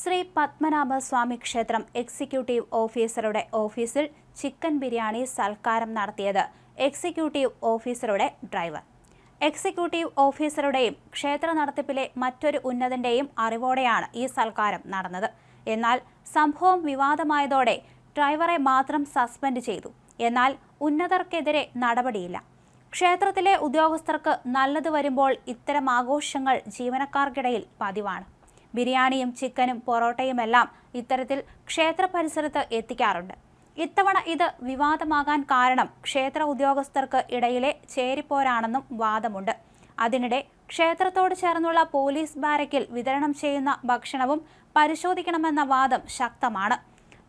ശ്രീ പത്മനാഭ സ്വാമി ക്ഷേത്രം എക്സിക്യൂട്ടീവ് ഓഫീസറുടെ ഓഫീസിൽ ചിക്കൻ ബിരിയാണി സൽക്കാരം നടത്തിയത് എക്സിക്യൂട്ടീവ് ഓഫീസറുടെ ഡ്രൈവർ. എക്സിക്യൂട്ടീവ് ഓഫീസറുടെയും ക്ഷേത്ര നടത്തിപ്പിലെ മറ്റൊരു ഉന്നതന്റെയും അറിവോടെയാണ് ഈ സൽക്കാരം നടന്നത്. എന്നാൽ സംഭവം വിവാദമായതോടെ ഡ്രൈവറെ മാത്രം സസ്പെൻഡ് ചെയ്തു. എന്നാൽ ഉന്നതർക്കെതിരെ നടപടിയില്ല. ക്ഷേത്രത്തിലെ ഉദ്യോഗസ്ഥർക്ക് നല്ലത് വരുമ്പോൾ ഇത്തരം ആഘോഷങ്ങൾ ജീവനക്കാർക്കിടയിൽ പതിവാണ്. ബിരിയാണിയും ചിക്കനും പൊറോട്ടയുമെല്ലാം ഇത്തരത്തിൽ ക്ഷേത്ര പരിസരത്ത് എത്തിക്കാറുണ്ട്. ഇത്തവണ ഇത് വിവാദമാകാൻ കാരണം ക്ഷേത്ര ഉദ്യോഗസ്ഥർക്ക് ഇടയിലെ ചേരിപ്പോരാണെന്നും വാദമുണ്ട്. അതിനിടെ ക്ഷേത്രത്തോട് ചേർന്നുള്ള പോലീസ് ബാരക്കിൽ വിതരണം ചെയ്യുന്ന ഭക്ഷണവും പരിശോധിക്കണമെന്ന വാദം ശക്തമാണ്.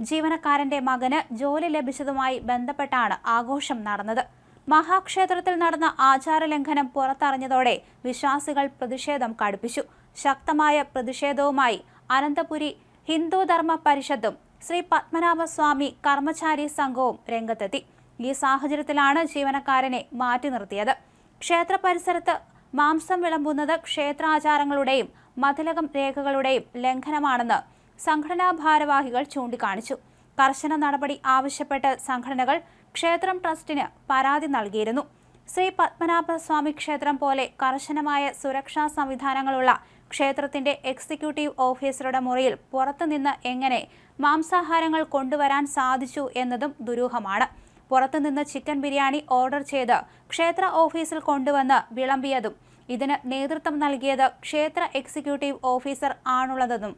ജീവനക്കാരന്റെ മകന് ജോലി ലഭിച്ചതുമായി ബന്ധപ്പെട്ടാണ് ആഘോഷം നടന്നത്. മഹാക്ഷേത്രത്തിൽ നടന്ന ആചാരലംഘനം പുറത്തറിഞ്ഞതോടെ വിശ്വാസികൾ പ്രതിഷേധം കടുപ്പിച്ചു. ശക്തമായ പ്രതിഷേധവുമായി അനന്തപുരി ഹിന്ദുധർമ്മ പരിഷത്തും ശ്രീ പത്മനാഭസ്വാമി കർമ്മചാരി സംഘവും രംഗത്തെത്തി. ഈ സാഹചര്യത്തിലാണ് ജീവനക്കാരനെ മാറ്റി നിർത്തിയത്. ക്ഷേത്ര പരിസരത്ത് മാംസം വിളമ്പുന്നത് ക്ഷേത്രാചാരങ്ങളുടെയും മതിലകം രേഖകളുടെയും ലംഘനമാണെന്ന് സംഘടനാ ഭാരവാഹികൾ ചൂണ്ടിക്കാണിച്ചു. കർശന നടപടി ആവശ്യപ്പെട്ട് സംഘടനകൾ ക്ഷേത്രം ട്രസ്റ്റിന് പരാതി നൽകിയിരുന്നു. ശ്രീ പത്മനാഭസ്വാമി ക്ഷേത്രം പോലെ കർശനമായ സുരക്ഷാ സംവിധാനങ്ങളുള്ള ക്ഷേത്രത്തിന്റെ എക്സിക്യൂട്ടീവ് ഓഫീസറുടെ മുറിയിൽ പുറത്തുനിന്ന് എങ്ങനെ മാംസാഹാരങ്ങൾ കൊണ്ടുവരാൻ സാധിച്ചു എന്നതും ദുരൂഹമാണ്. പുറത്തുനിന്ന് ചിക്കൻ ബിരിയാണി ഓർഡർ ചെയ്ത് ക്ഷേത്ര ഓഫീസിൽ കൊണ്ടുവന്ന് വിളമ്പിയതും ഇതിന് നേതൃത്വം നൽകിയത് ക്ഷേത്ര എക്സിക്യൂട്ടീവ് ഓഫീസർ ആണുള്ളതെന്നും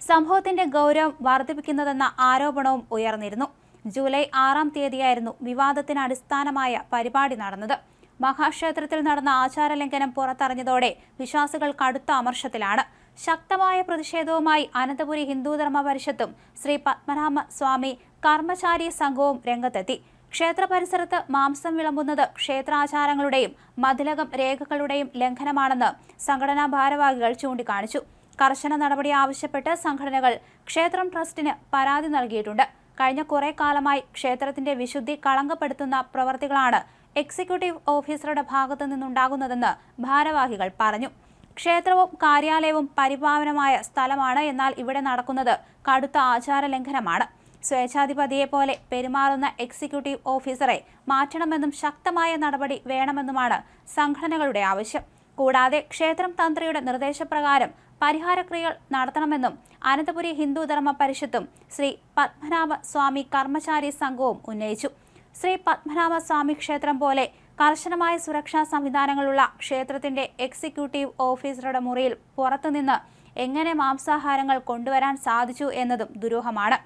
സംഭവത്തിന്റെ ഗൗരവം വർദ്ധിപ്പിക്കുന്നതെന്ന ആരോപണവും ഉയർന്നിരുന്നു. ജൂലൈ ആറാം തീയതിയായിരുന്നു വിവാദത്തിന് അടിസ്ഥാനമായ പരിപാടി നടന്നത്. മഹാക്ഷേത്രത്തിൽ നടന്ന ആചാരലംഘനം പുറത്തറിഞ്ഞതോടെ വിശ്വാസികൾ കടുത്ത അമർഷത്തിലാണ്. ശക്തമായ പ്രതിഷേധവുമായി അനന്തപുരി ഹിന്ദുധർമ്മ പരിഷത്തും ശ്രീ പത്മനാഭ സ്വാമി കർമ്മചാരി സംഘവും രംഗത്തെത്തി. ക്ഷേത്ര പരിസരത്ത് മാംസം വിളമ്പുന്നത് ക്ഷേത്രാചാരങ്ങളുടെയും മതിലകം രേഖകളുടെയും ലംഘനമാണെന്ന് സംഘടനാ ഭാരവാഹികൾ ചൂണ്ടിക്കാണിച്ചു. കർശന നടപടി ആവശ്യപ്പെട്ട് സംഘടനകൾ ക്ഷേത്രം ട്രസ്റ്റിന് പരാതി നൽകിയിട്ടുണ്ട്. കഴിഞ്ഞ കുറേ കാലമായി ക്ഷേത്രത്തിന്റെ വിശുദ്ധി കളങ്കപ്പെടുത്തുന്ന പ്രവർത്തികളാണ് എക്സിക്യൂട്ടീവ് ഓഫീസറുടെ ഭാഗത്തു നിന്നുണ്ടാകുന്നതെന്ന് ഭാരവാഹികൾ പറഞ്ഞു. ക്ഷേത്രവും കാര്യാലയവും പരിപാവനമായ സ്ഥലമാണ്. എന്നാൽ ഇവിടെ നടക്കുന്നത് കടുത്ത ആചാര ലംഘനമാണ് സ്വേച്ഛാധിപതിയെ പോലെ പെരുമാറുന്ന എക്സിക്യൂട്ടീവ് ഓഫീസറെ മാറ്റണമെന്നും ശക്തമായ നടപടി വേണമെന്നുമാണ് സംഘടനകളുടെ ആവശ്യം. കൂടാതെ ക്ഷേത്രം തന്ത്രിയുടെ നിർദ്ദേശപ്രകാരം പരിഹാരക്രിയകൾ നടത്തണമെന്നും അനന്തപുരി ഹിന്ദു ധർമ്മ പരിഷത്തും ശ്രീ പത്മനാഭ സ്വാമി കർമ്മചാരി സംഘവും ഉന്നയിച്ചു. ശ്രീ പത്മനാഭസ്വാമി ക്ഷേത്രം പോലെ കർശനമായ സുരക്ഷാ സംവിധാനങ്ങളുള്ള ക്ഷേത്രത്തിന്റെ എക്സിക്യൂട്ടീവ് ഓഫീസറുടെ മുറിയിൽ പുറത്തുനിന്ന് എങ്ങനെ മാംസാഹാരങ്ങൾ കൊണ്ടുവരാൻ സാധിച്ചു എന്നതും ദുരൂഹമാണ്.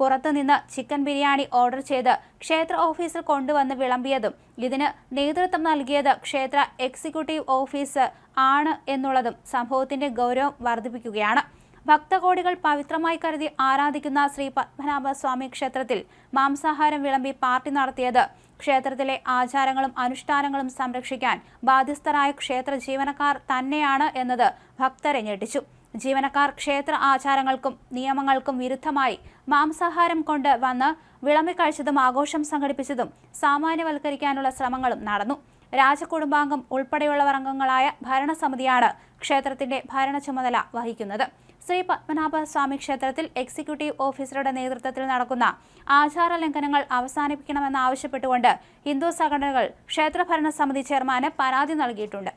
പുറത്തുനിന്ന് ചിക്കൻ ബിരിയാണി ഓർഡർ ചെയ്ത് ക്ഷേത്ര ഓഫീസിൽ കൊണ്ടുവന്ന് വിളമ്പിയതും ഇതിന് നേതൃത്വം നൽകിയത് ക്ഷേത്ര എക്സിക്യൂട്ടീവ് ഓഫീസ് ആണ് എന്നുള്ളതും സംഭവത്തിന്റെ ഗൗരവം വർദ്ധിപ്പിക്കുകയാണ്. ഭക്തകോടികൾ പവിത്രമായി കരുതി ആരാധിക്കുന്ന ശ്രീ പത്മനാഭ സ്വാമി ക്ഷേത്രത്തിൽ മാംസാഹാരം വിളമ്പി പാർട്ടി നടത്തിയത്. ക്ഷേത്രത്തിലെ ആചാരങ്ങളും അനുഷ്ഠാനങ്ങളും സംരക്ഷിക്കാൻ ബാധ്യസ്ഥരായ ക്ഷേത്ര ജീവനക്കാർ തന്നെയാണ് എന്നത് ഭക്തരെ ഞെട്ടിച്ചു. ജീവനക്കാർ ക്ഷേത്ര ആചാരങ്ങൾക്കും നിയമങ്ങൾക്കും വിരുദ്ധമായി മാംസാഹാരം കൊണ്ട് വന്ന് വിളമ്പിക്കഴിച്ചതും ആഘോഷം സംഘടിപ്പിച്ചതും സാമാന്യവൽക്കരിക്കാനുള്ള ശ്രമങ്ങളും നടന്നു. രാജകുടുംബാംഗം ഉൾപ്പെടെയുള്ളവർ അംഗങ്ങളായ ഭരണസമിതിയാണ് ക്ഷേത്രത്തിന്റെ ഭരണ ചുമതല വഹിക്കുന്നത്. ശ്രീ പത്മനാഭ സ്വാമി ക്ഷേത്രത്തിൽ എക്സിക്യൂട്ടീവ് ഓഫീസറുടെ നേതൃത്വത്തിൽ നടക്കുന്ന ആചാര ലംഘനങ്ങൾ അവസാനിപ്പിക്കണമെന്നാവശ്യപ്പെട്ടുകൊണ്ട് ഹിന്ദു സംഘടനകൾ ക്ഷേത്രഭരണ ഭരണസമിതി ചെയർമാന് പരാതി നൽകിയിട്ടുണ്ട്.